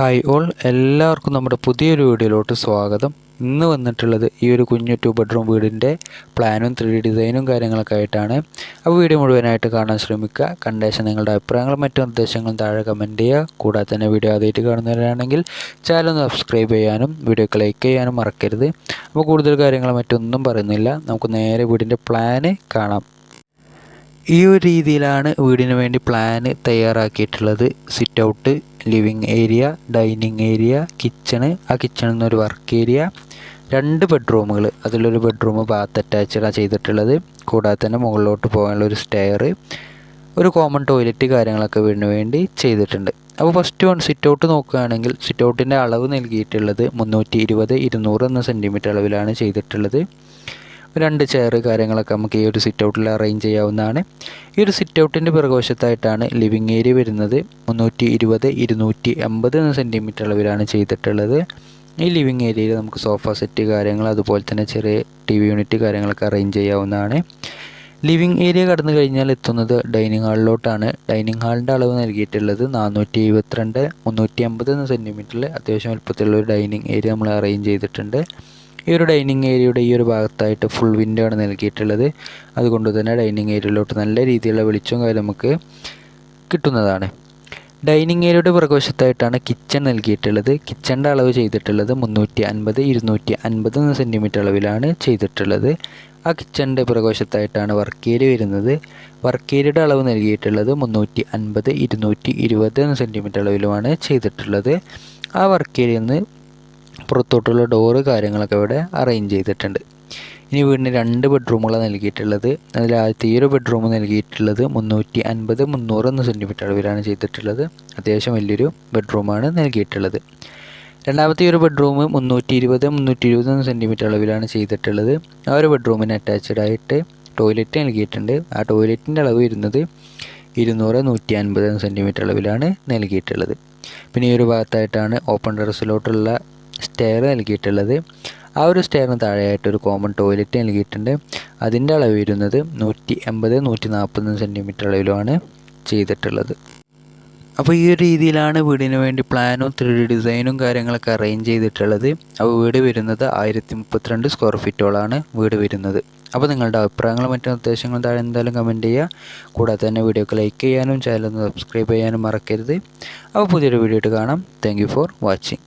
Hi all എല്ലാവർക്കും നമ്മുടെ പുതിയൊരു വീഡിയോയിലോട്ട് സ്വാഗതം. ഇന്ന് വന്നിട്ടുള്ളത് ഈ ഒരു കുഞ്ഞു ടു ബെഡ്റൂം വീടിന്റെ പ്ലാനും ത്രീ ഡി ഡിസൈനും കാര്യങ്ങളൊക്കെ ആയിട്ടാണ്. അപ്പോൾ വീഡിയോ മുഴുവനായിട്ട് കാണാൻ ശ്രമിക്കുക. കണ്ടേഷൻ നിങ്ങളുടെ അഭിപ്രായങ്ങളും മറ്റു നിർദ്ദേശങ്ങളും താഴെ കമന്റ് ചെയ്യുക. കൂടാതെ തന്നെ വീഡിയോ ആദ്യമായിട്ട് കാണുന്നവരാണെങ്കിൽ ചാനൽ സബ്സ്ക്രൈബ് ചെയ്യാനും വീഡിയോ ലൈക്ക് ചെയ്യാനും മറക്കരുത്. അപ്പോൾ കൂടുതൽ കാര്യങ്ങൾ മറ്റൊന്നും പറയുന്നില്ല. നമുക്ക് നേരെ വീടിന്റെ പ്ലാന് കാണാം. ഈ ഒരു രീതിയിലാണ് വീടിന് വേണ്ടി പ്ലാന് തയ്യാറാക്കിയിട്ടുള്ളത്. Sit out living area dining area kitchen. ആ കിച്ചണിൽ നിന്നൊരു വർക്ക് ഏരിയ. രണ്ട് ബെഡ്റൂമുകൾ. അതിലൊരു ബെഡ്റൂം ബാത്ത് അറ്റാച്ച്ഡാണ് ചെയ്തിട്ടുള്ളത്. കൂടാതെ തന്നെ മുകളിലോട്ട് പോകാനുള്ള ഒരു സ്റ്റെയർ ഒരു കോമൺ ടോയ്ലറ്റ് കാര്യങ്ങളൊക്കെ വീടിന് വേണ്ടി ചെയ്തിട്ടുണ്ട്. അപ്പോൾ ഫസ്റ്റ് വൺ സിറ്റ് ഔട്ട് നോക്കുകയാണെങ്കിൽ സിറ്റ് ഔട്ടിന്റെ അളവ് നൽകിയിട്ടുള്ളത് മുന്നൂറ്റി ഇരുപത് ഇരുന്നൂറ് എന്ന സെന്റിമീറ്റർ അളവിലാണ് ചെയ്തിട്ടുള്ളത്. രണ്ട് ചെയർ കാര്യങ്ങളൊക്കെ നമുക്ക് ഈ ഒരു സിറ്റ് ഔട്ടിൽ അറേഞ്ച് ചെയ്യാവുന്നതാണ്. ഈ ഒരു സിറ്റ് ഔട്ടിന്റെ പിറകുവശത്തായിട്ടാണ് ലിവിങ് ഏരിയ വരുന്നത്. മുന്നൂറ്റി ഇരുപത് ഇരുന്നൂറ്റി എൺപത് സെന്റിമീറ്റർ അളവിലാണ് ചെയ്തിട്ടുള്ളത്. ഈ ലിവിങ് ഏരിയയിൽ നമുക്ക് സോഫ സെറ്റ് കാര്യങ്ങൾ അതുപോലെ തന്നെ ചെറിയ ടി വി യൂണിറ്റ് കാര്യങ്ങളൊക്കെ അറേഞ്ച് ചെയ്യാവുന്നതാണ്. ലിവിങ് ഏരിയ കടന്നു കഴിഞ്ഞാൽ എത്തുന്നത് ഡൈനിങ് ഹാളിലോട്ടാണ് ഡൈനിങ് ഹാളിന്റെ അളവ് നൽകിയിട്ടുള്ളത് നാനൂറ്റി എഴുപത്തിരണ്ട് മുന്നൂറ്റി അമ്പത് എന്ന സെന്റിമീറ്ററിൽ അത്യാവശ്യം വലുപ്പത്തിലുള്ള ഒരു ഡൈനിങ് ഏരിയ നമ്മൾ അറേഞ്ച് ചെയ്തിട്ടുണ്ട്. ഈ ഒരു ഡൈനിങ് ഏരിയയുടെ ഈ ഒരു ഭാഗത്തായിട്ട് ഫുൾ വിൻഡോ ആണ് നൽകിയിട്ടുള്ളത്. അതുകൊണ്ട് തന്നെ ഡൈനിങ് ഏരിയയിലോട്ട് നല്ല രീതിയിലുള്ള വെളിച്ചവും കാര്യം നമുക്ക് കിട്ടുന്നതാണ്. ഡൈനിങ് ഏരിയയുടെ പുറകുവശത്തായിട്ടാണ് കിച്ചൺ നൽകിയിട്ടുള്ളത്. കിച്ചണിന്റെ അളവ് ചെയ്തിട്ടുള്ളത് മുന്നൂറ്റി അൻപത് ഇരുന്നൂറ്റി അൻപത് സെന്റിമീറ്റർ അളവിലാണ് ചെയ്തിട്ടുള്ളത്. ആ കിച്ചണിന്റെ പുറകുവശത്തായിട്ടാണ് വർക്ക് ഏരിയ വരുന്നത്. വർക്ക് ഏരിയയുടെ അളവ് നൽകിയിട്ടുള്ളത് മുന്നൂറ്റി അൻപത് ഇരുന്നൂറ്റി ഇരുപത് സെന്റിമീറ്റർ അളവിലുമാണ് ചെയ്തിട്ടുള്ളത്. ആ വർക്ക് ഏരിയയിൽ നിന്ന് പുറത്തോട്ടുള്ള ഡോറ് കാര്യങ്ങളൊക്കെ ഇവിടെ അറേഞ്ച് ചെയ്തിട്ടുണ്ട്. ഇനി വീടിന് രണ്ട് ബെഡ്റൂമുകളാണ് നൽകിയിട്ടുള്ളത്. അതിൽ ആദ്യത്തെ ഈ ഒരു ബെഡ്റൂം നൽകിയിട്ടുള്ളത് മുന്നൂറ്റി അൻപത് മുന്നൂറ് എന്ന സെന്റിമീറ്റർ അളവിലാണ് ചെയ്തിട്ടുള്ളത്. അത്യാവശ്യം വലിയൊരു ബെഡ്റൂമാണ് നൽകിയിട്ടുള്ളത്. രണ്ടാമത്തെ ഒരു ബെഡ്റൂം മുന്നൂറ്റി ഇരുപത് മുന്നൂറ്റി ഇരുപത് സെന്റിമീറ്റർ അളവിലാണ് ചെയ്തിട്ടുള്ളത്. ആ ഒരു ബെഡ്റൂമിന് അറ്റാച്ച്ഡ് ആയിട്ട് ടോയ്ലറ്റ് നൽകിയിട്ടുണ്ട്. ആ ടോയ്ലറ്റിന്റെ അളവ് വരുന്നത് ഇരുന്നൂറ് നൂറ്റി അൻപത് സെന്റിമീറ്റർ അളവിലാണ് നൽകിയിട്ടുള്ളത്. പിന്നെ ഈ ഒരു ഭാഗത്തായിട്ടാണ് ഓപ്പൺ ടെറസിലോട്ടുള്ള സ്റ്റെയർ നൽകിയിട്ടുള്ളത്. ആ ഒരു സ്റ്റെയറിന് താഴെയായിട്ട് ഒരു കോമൺ ടോയ്ലറ്റ് നൽകിയിട്ടുണ്ട്. അതിന്റെ അളവ് വരുന്നത് നൂറ്റി എൺപത് നൂറ്റി നാൽപ്പത് സെന്റിമീറ്റർ അളവിലുമാണ് ചെയ്തിട്ടുള്ളത്. അപ്പോൾ ഈ ഒരു രീതിയിലാണ് വീടിന് വേണ്ടി പ്ലാനും ത്രീ ഡിസൈനും കാര്യങ്ങളൊക്കെ അറേഞ്ച് ചെയ്തിട്ടുള്ളത്. അപ്പോൾ വീട് വരുന്നത് ആയിരത്തി മുപ്പത്തിരണ്ട് സ്ക്വയർ ഫീറ്റോളാണ് വീട് വരുന്നത്. അപ്പോൾ നിങ്ങളുടെ അഭിപ്രായങ്ങളും മറ്റു നിർദ്ദേശങ്ങളും താഴെ എന്തായാലും കമന്റ് ചെയ്യുക. കൂടാതെ തന്നെ വീഡിയോക്ക് ലൈക്ക് ചെയ്യാനും ചാനൽ സബ്സ്ക്രൈബ് ചെയ്യാനും മറക്കരുത്. അപ്പോൾ പുതിയൊരു വീഡിയോ ആയിട്ട് കാണാം. Thank for watching